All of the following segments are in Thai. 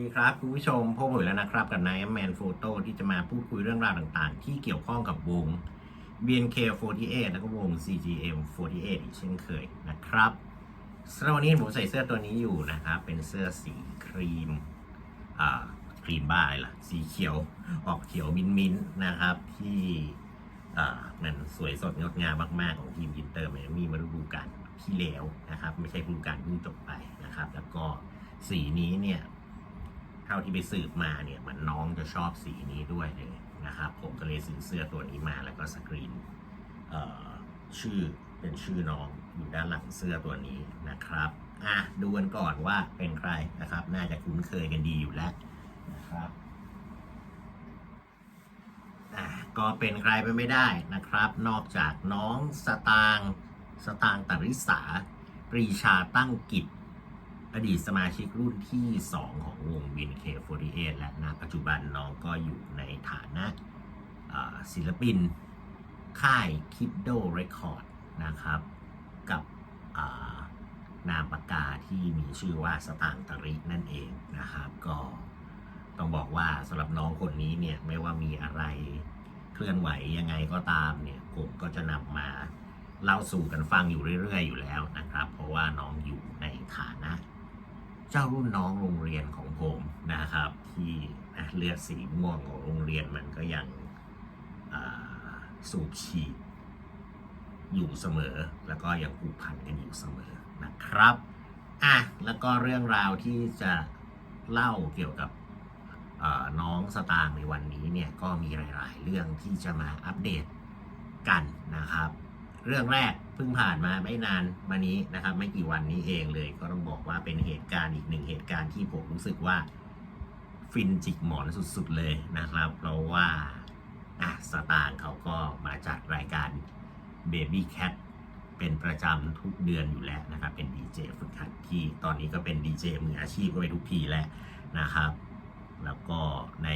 ดีครับคุณผู้ชมพบกันแล้วนะครับ กับนายแมนโฟโต้ที่จะมาพูดคุยเรื่องราวต่างๆ ที่เกี่ยวข้องกับวง BNK48 แล้วก็วง CGM48 อีกเช่นเคยนะครับสำหรับวันนี้ผมใส่เสื้อตัวนี้อยู่นะครับ เป็นเสื้อสีครีมอ่าครีมบ้าอะไรล่ะ สีเขียวออกเขียวมินมินนะครับ ที่อ่ามันสวยสดงดงามมากๆ ของทีมยินเตอร์แมมีมาฤดูกาลที่แล้วนะครับ ไม่ใช่ฤดูกาลเพิ่งจบไปนะครับ แล้วก็สีนี้เนี่ย ท่าที่ไปสืบมาเนี่ยมันน้องจะชอบสีนี้ด้วยเลยนะครับ ผมก็เลยซื้อเสื้อตัวนี้มาแล้วก็สกรีนเอ่อชื่อเป็นชื่อน้องอยู่ด้านหลังเสื้อตัวนี้นะครับอะดูกันก่อนว่าเป็นใครนะครับ น่าจะคุ้นเคยกันดีอยู่แล้วนะครับอะก็เป็นใครไปไม่ได้นะครับ นอกจากน้องสตางสตางตริสาปรีชาตั้งกิจ อดีตสมาชิกรุ่นที่ 2 ของวง BNK48 และณปัจจุบันน้องก็อยู่ในฐานะศิลปินค่าย Kiddo Record นะครับ กับนามปากกาที่มีชื่อว่าสตางตรินั่นเองนะครับ ก็ต้องบอกว่าสำหรับน้องคนนี้เนี่ยไม่ว่ามีอะไรเคลื่อนไหวยังไงก็ตามเนี่ยผมก็จะนำมาเล่าสู่กันฟังอยู่เรื่อย ๆ อยู่แล้วนะครับ เพราะว่าน้องอยู่ในฐานะ เจ้ารุ่นน้องโรงเรียนของผมนะครับ ที่อะเลือดสีม่วงของโรงเรียนมันก็ยังสูบฉีดอยู่เสมอ แล้วก็ยังผูกพันกันอยู่เสมอนะครับอะแล้วก็เรื่องราวที่จะเล่าเกี่ยวกับน้องสตางค์ในวันนี้เนี่ยก็มีหลาย ๆ เรื่องที่จะมาอัปเดตกันนะครับ เรื่องแรก พิ่งผ่านมาไม่นานมานี้นะครับ ไม่กี่วันนี้เองเลย ก็ต้องบอกว่าเป็นเหตุการณ์อีกหนึ่งเหตุการณ์ที่ผมรู้สึกว่า ฟินจิกหมอนสุดๆเลยนะครับ เพราะว่าอะสตางค์เขาก็มาจัดรายการ Baby Cat เป็นประจำทุกเดือนอยู่แล้วนะครับ เป็นดีเจฝึกหัดที่ตอนนี้ก็เป็นดีเจมืออาชีพก็ไปทุกทีแล้วนะครับ แล้วก็ใน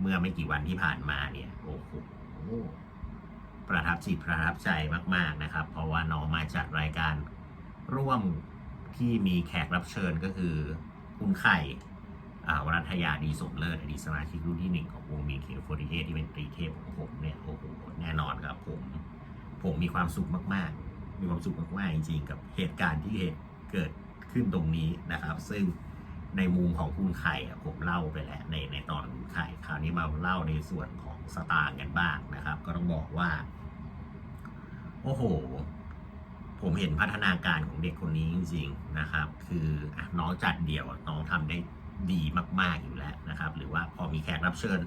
เมื่อไม่กี่วันที่ผ่านมาเนี่ย โอ้โห ประทับจิตประทับใจมาก ๆนะครับ เพราะว่าน้องมาจากรายการร่วมที่มีแขกรับเชิญก็คือคุณไข่วรัตยาดีสมเลิศอดีตสมาชิกรุ่นที่หนึ่งของวงมีเคโฟรีเอที่เป็นตรีเทพของผมเนี่ยโอ้โหแน่นอนครับผมผมมีความสุขมาก ๆ มีความสุขมาก ๆ จริง ๆ กับเหตุการณ์ที่เหตุเกิดขึ้นตรงนี้นะครับ ซึ่งในมุมของคุณไข่ผมเล่าไปแล้วในในตอนคุณไข่คราวนี้มาเล่าในส่วนของ สตางค์กันบ้างนะครับ ก็ต้องบอกว่า โอ้โห ผมเห็นพัฒนาการของเด็กคนนี้จริง ๆนะครับ คืออน้องจัดเดี่ยวน้องทำได้ดีมาก ๆอยู่แล้วนะครับ หรือว่าพอมีแขกรับเชิญ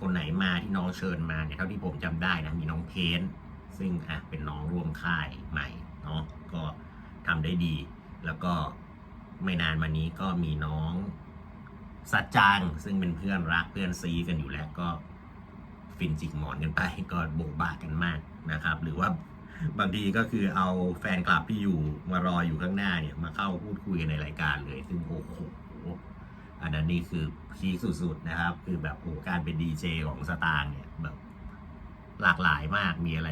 คนไหนมาที่น้องเชิญมาเนี่ยเท่าที่ผมจำได้นะมีน้องเพนซึ่งอะเป็นน้องร่วมค่ายใหม่เนาะก็ทำได้ดี แล้วก็ไม่นานมานี้ก็มีน้องสัจจังซึ่งเป็นเพื่อนรักเพื่อนซีกันอยู่แล้วก็ ฟินจิกหมอนกันไปก็โบกบากกันมากนะครับ หรือว่าบางทีก็คือเอาแฟนคลับที่อยู่มารออยู่ข้างหน้าเนี่ยมาเข้าพูดคุยกันในรายการเลย ซึ่งโอ้โหอันนั้นนี่คือพีคสุดๆนะครับ คือแบบโอ้การเป็นดีเจของสตางเนี่ยแบบหลากหลายมากมีอะไร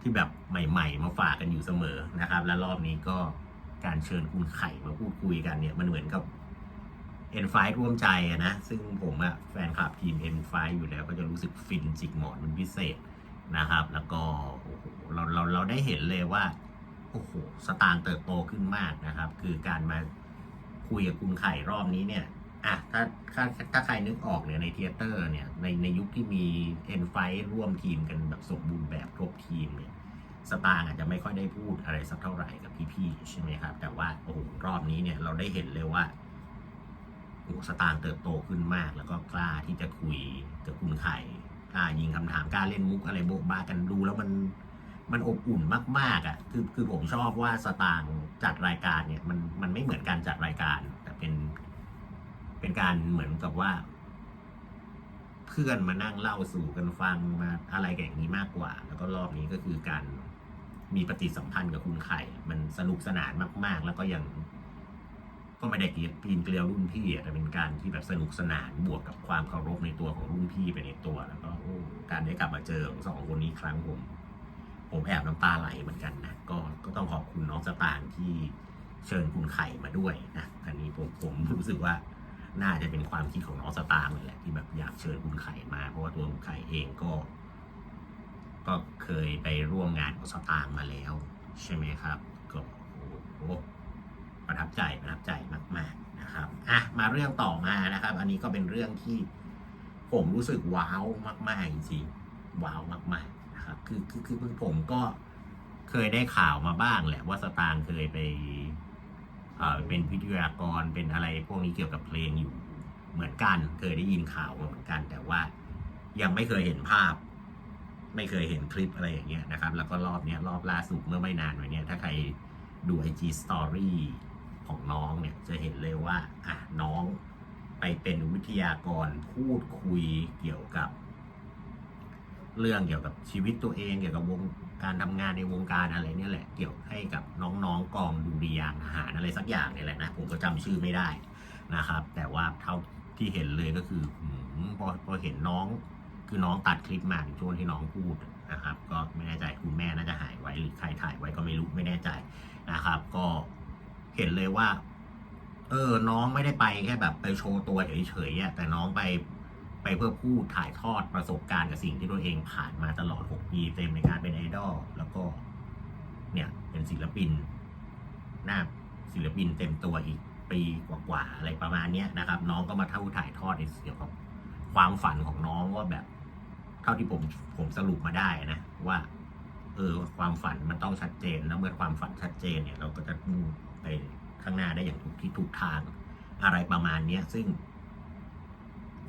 ที่แบบใหม่ ๆ มาฝากกันอยู่เสมอนะครับ และรอบนี้ก็การเชิญคุณไข่มาพูดคุยกันเนี่ยมันเหมือนกับ เอ็นไฟร่วมใจอะนะ ซึ่งผมอะแฟนคลับทีมเอ็นไฟอยู่แล้วก็จะรู้สึกฟินจิกหมอนเป็นพิเศษนะครับ แล้วก็โอ้โหเราเราเราได้เห็นเลยว่าโอ้โหสตางค์เติบโตขึ้นมากนะครับ คือการมาคุยกับคุณไข่รอบนี้เนี่ยอะถ้าถ้าถ้าใครนึกออกเนี่ยในเทยเตอร์เนี่ยในในยุคที่มีเอ็นไฟร่วมทีมกันแบบสมบูรณ์แบบครบทีมเนี่ยสตางค์อาจจะไม่ค่อยได้พูดอะไรสักเท่าไหร่กับพี่ๆใช่ไหมครับ แต่ว่าโอ้โหรอบนี้เนี่ยเราได้เห็นเลยว่า โอ้สตางค์เติบโตขึ้นมาก แล้วก็กล้าที่จะคุยกับคุณไข่กล้ายิงคำถามกล้าเล่นมุกอะไรโบ๊ะบ้ากันดูแล้วมันมันอบอุ่นมากๆอะคือคือผมชอบว่าสตางค์จัดรายการเนี่ยมันมันไม่เหมือนการจัดรายการ แต่เป็น เป็นการเหมือนกับว่า เพื่อนมานั่งเล่าสู่กันฟังมาอะไรกันอย่างนี้มากกว่า แล้วก็รอบนี้ก็คือการมีปฏิสัมพันธ์กับคุณไข่ มันสนุกสนานมาก ๆ แล้วก็ยัง ก็ไม่ได้เกียดปีนเกลียวรุ่นพี่อะแต่เป็นการที่แบบสนุกสนานบวกกับความเคารพในตัวของรุ่นพี่ไปในตัวแล้วก็การได้กลับมาเจอของสองคนนี้ครั้งผม ผมแอบน้ำตาไหลเหมือนกันนะก็ก็ต้องขอบคุณน้องสตางค์ที่เชิญคุณไข่มาด้วยนะอันนี้ผมผมรู้สึกว่าน่าจะเป็นความคิดของน้องสตางค์เลยแหละที่แบบอยากเชิญคุณไข่มา เพราะว่าตัวคุณไข่เองก็ ก็เคยไปร่วมงานของสตางค์มาแล้ว ใช่ไหมครับ ก็โอ้โห ประทับใจประทับใจมาก ๆนะครับอะมาเรื่องต่อมานะครับ อันนี้ก็เป็นเรื่องที่ผมรู้สึกว้าวมาก ๆ จริงๆว้าวมากๆนะครับคือคือคือคือผมก็เคยได้ข่าวมาบ้างแหละว่าสตางค์เคยไปเอ่อเป็นวิทยากรเป็นอะไรพวกนี้เกี่ยวกับเพลงอยู่เหมือนกัน เคยได้ยินข่าวมาเหมือนกัน แต่ว่ายังไม่เคยเห็นภาพ ไม่เคยเห็นคลิปอะไรอย่างเงี้ยนะครับ แล้วก็รอบเนี้ยรอบล่าสุดเมื่อไม่นานมาเนี้ยถ้าใครดู IG Story ของน้องเนี่ยจะเห็นเลยว่าอะน้องไปเป็นวิทยากรพูดคุยเกี่ยวกับ เรื่องเกี่ยวกับชีวิตตัวเองเกี่ยวกับวงการทำงานในวงการอะไรเนี่ยแหละ เกี่ยวให้กับน้องๆกองดุริยางค์ทหารอะไรสักอย่างเนี่ยแหละนะผมก็จำชื่อไม่ได้นะครับ แต่ว่าเท่าที่เห็นเลยก็คือหืมพอพอเห็นน้องคือน้องตัดคลิปมาในช่วงที่น้องพูดนะครับ ก็ไม่แน่ใจคุณแม่น่าจะหายไว้หรือใครถ่ายไว้ก็ไม่รู้ไม่แน่ใจนะครับ ก็ เห็นเลยว่า เออ น้องไม่ได้ไปแค่แบบไปโชว์ตัวเฉยๆแต่น้องไปไปเพื่อพูดถ่ายทอดประสบการณ์กับสิ่งที่ตัวเองผ่านมาตลอด 6 ปีเต็มในการเป็นไอดอลแล้วก็ เนี่ย เป็นศิลปินหน้าศิลปินเต็มตัวอีกปีกว่าๆอะไรประมาณเนี้ยนะครับ น้องก็มาเท่าถ่ายทอดในเกี่ยวกับความฝันของน้องว่าแบบ เท่าที่ผมผมสรุปมาได้นะ ว่า เออ ความฝันมันต้องชัดเจนแล้วเมื่อความฝันชัดเจนเนี่ย เราก็จะมุ่ง ไปข้างหน้าได้อย่างถูกที่ถูกทางอะไรประมาณเนี้ยซึ่ง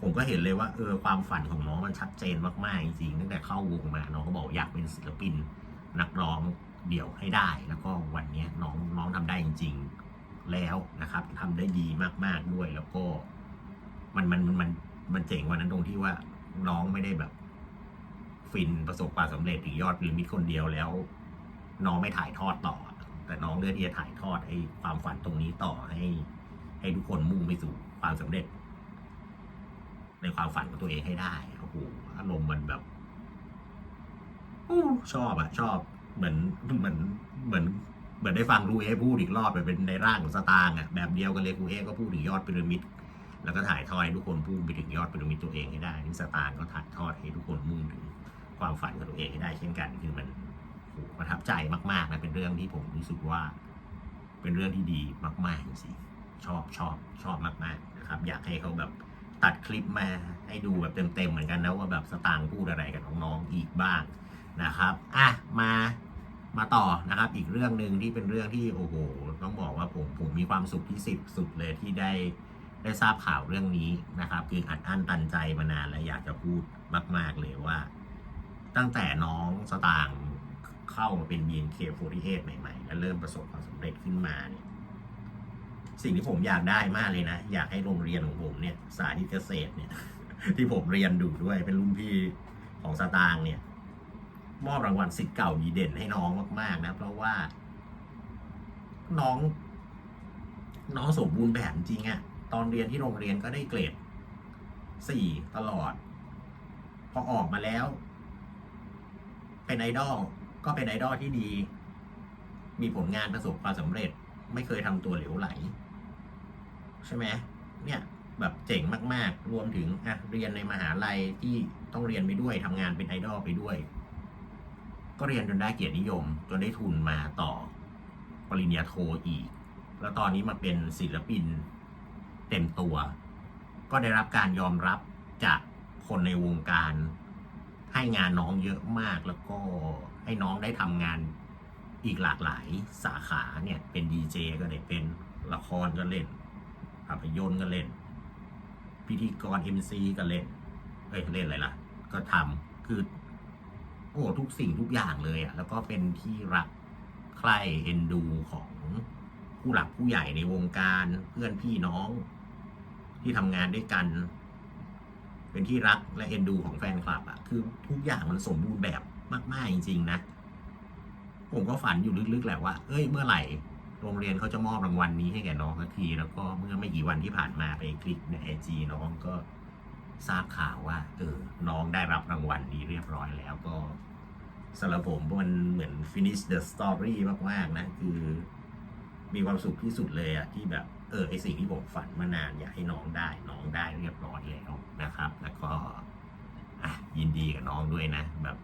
ผมก็เห็นเลยว่าเออความฝันของน้องมันชัดเจนมากๆจริงๆตั้งแต่เข้าวงมาน้องก็บอกอยากเป็นศิลปิน นักร้องเดี่ยวให้ได้ แล้วก็วันนี้น้องน้องทำได้จริง ๆ แล้วนะครับทำได้ดีมากๆด้วย แล้วก็ มันมันมันมันมันเจ๋งกวันนั้นตรงที่ว่าน้องไม่ได้แบบฟินประสบความสำเร็จถึงยอดพีระมิดคนเดียวแล้ว น้องไม่ถ่ายทอดต่อ แต่น้องเลือกที่จะถ่ายทอดไอ้ความฝันตรงนี้ต่อให้ ให้ทุกคนมุ่งไปสู่ความสำเร็จ ในความฝันของตัวเองให้ได้โอ้โหอารมณ์มันแบบอชอบอะชอบเหมือนเหมือนเหมือนเหมือนได้ฟังรูเอพูดอีกรอบไปเป็นในร่างของสตางค์อะแบบเดียวกันเลยรูเอก็พูดถึงยอดพีระมิดแล้วก็ถ่ายทอดให้ทุกคนพุ่งไปถึงยอดพีระมิดตัวเองให้ได้นี่สตางค์ก็ถ่ายทอดให้ทุกคนมุ่งถึงความฝันของตัวเองให้ได้เช่นกันคือมัน ประทับใจมากๆนะเป็นเรื่องที่ผมรู้สึกว่า เป็นเรื่องที่ดีมากๆจริงๆชอบชอบชอบมากๆนะครับ อยากให้เขาแบบตัดคลิปมาให้ดูแบบเต็มๆเหมือนกันนะว่าแบบสตางค์พูดอะไรกับน้องๆอีกบ้างนะครับอะมามาต่อนะครับ อีกเรื่องหนึ่งที่เป็นเรื่องที่โอ้โหต้องบอกว่าผมผมมีความสุขที่สิบสุดเลยที่ได้ได้ทราบข่าวเรื่องนี้นะครับ คืออัดอั้นตันใจมานานและอยากจะพูดมาก ๆเลยว่า ตั้งแต่น้องสตางค์ เข้ามาเป็น BNK48 ใหม่ๆ และเริ่มประสบความสำเร็จขึ้นมาเนี่ยสิ่งที่ผมอยากได้มากเลยนะ อยากให้โรงเรียนของผมเนี่ยสาธิตเกษตรเนี่ย ที่ผมเรียนดูด้วยเป็นรุ่นพี่ของสตางเนี่ย มอบรางวัลสิทธิ์เก่าดีเด่นให้น้องมากๆนะ เพราะว่า น้อง น้องสมบูรณ์แบบจริงอะตอนเรียนที่โรงเรียนก็ได้เกรดสี่ตลอด พอออกมาแล้ว เป็นไอดอล ก็เป็นไอดอลที่ดี มีผลงานประสบความสำเร็จ ไม่เคยทำตัวเหลวไหล ใช่ไหมเนี่ยแบบเจ๋งมาก ๆ รวมถึงอะเรียนในมหาลัยที่ต้องเรียนไปด้วยทำงานเป็นไอดอลไปด้วย ก็เรียนจนได้เกียรตินิยม จนได้ทุนมาต่อปริญญาโทอีก แล้วตอนนี้มาเป็นศิลปินเต็มตัว ก็ได้รับการยอมรับจากคนในวงการให้งานน้องเยอะมากแล้วก็ ให้น้องได้ทำงานอีกหลากหลายสาขาเนี่ย เป็นดีเจก็ได้เป็นละครก็เล่นภาพยนตร์ก็เล่น พิธีกร MC ก็เล่นเอ้ยเล่นอะไรล่ะ ก็ทำคือ โอ้ทุกสิ่งทุกอย่างเลยอะ่ะ แล้วก็เป็นที่รักใคร่เอ็นดูของผู้หลักผู้ใหญ่ในวงการเพื่อนพี่น้อง ที่ทำงานด้วยกัน เป็นที่รักและเอ็นดูของแฟนคลับอะ่ะ คือทุกอย่างมันสมบูรณ์แบบ มากๆจริง ๆ นะ ผมก็ฝันอยู่ลึกๆแหละว่า เอ้ยเมื่อไหร่โรงเรียนเขาจะมอบรางวัลนี้ให้แก่น้องสักที แล้วก็เมื่อไม่กี่วันที่ผ่านมาไปคลิกในไอจีน้องก็ทราบข่าวว่าเออน้องได้รับรางวัลนี้เรียบร้อยแล้วก็สำหรับผมมันเหมือน finish the story มากๆนะ คือมีความสุขที่สุดเลยอะที่แบบเออไอสิ่งที่ผมฝันมานานอยากให้น้องได้ น้องได้เรียบร้อยแล้วนะครับ แล้วก็อะยินดีกับน้องด้วยนะแบบ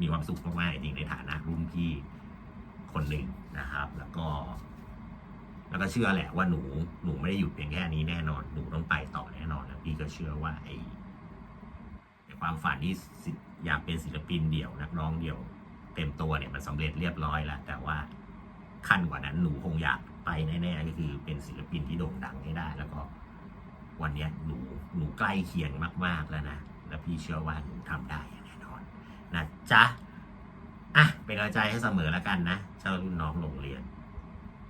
มีความสุขมากๆจริงในฐานะรุ่นพี่คนหนึ่งนะครับ แล้วก็ แล้วก็เชื่อแหละว่าหนูหนูไม่ได้หยุดเพียงแค่นี้แน่นอน หนูต้องไปต่อแน่นอนแล้วพี่ก็เชื่อว่าไอ้ความฝันที่อยากเป็นศิลปินเดี่ยวนักร้องเดี่ยวเต็มตัวเนี่ยมันสำเร็จเรียบร้อยแล้ว แต่ว่าขั้นกว่านั้นหนูคงอยากไปแน่ๆก็คือเป็นศิลปินที่โด่งดังให้ได้ แล้วก็วันเนี้ยหนูหนูใกล้เคียงมาก ๆแล้วนะ แล้วพี่เชื่อว่าหนูทำได้ นะจ๊ะอะเป็นกำลังใจให้เสมอแล้วกันนะ เจ้ารุ่นน้องโรงเรียน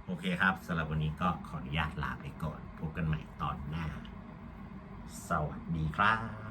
โอเคครับสำหรับวันนี้ก็ขออนุญาตลาไปก่อน พบกันใหม่ตอนหน้า สวัสดีครับ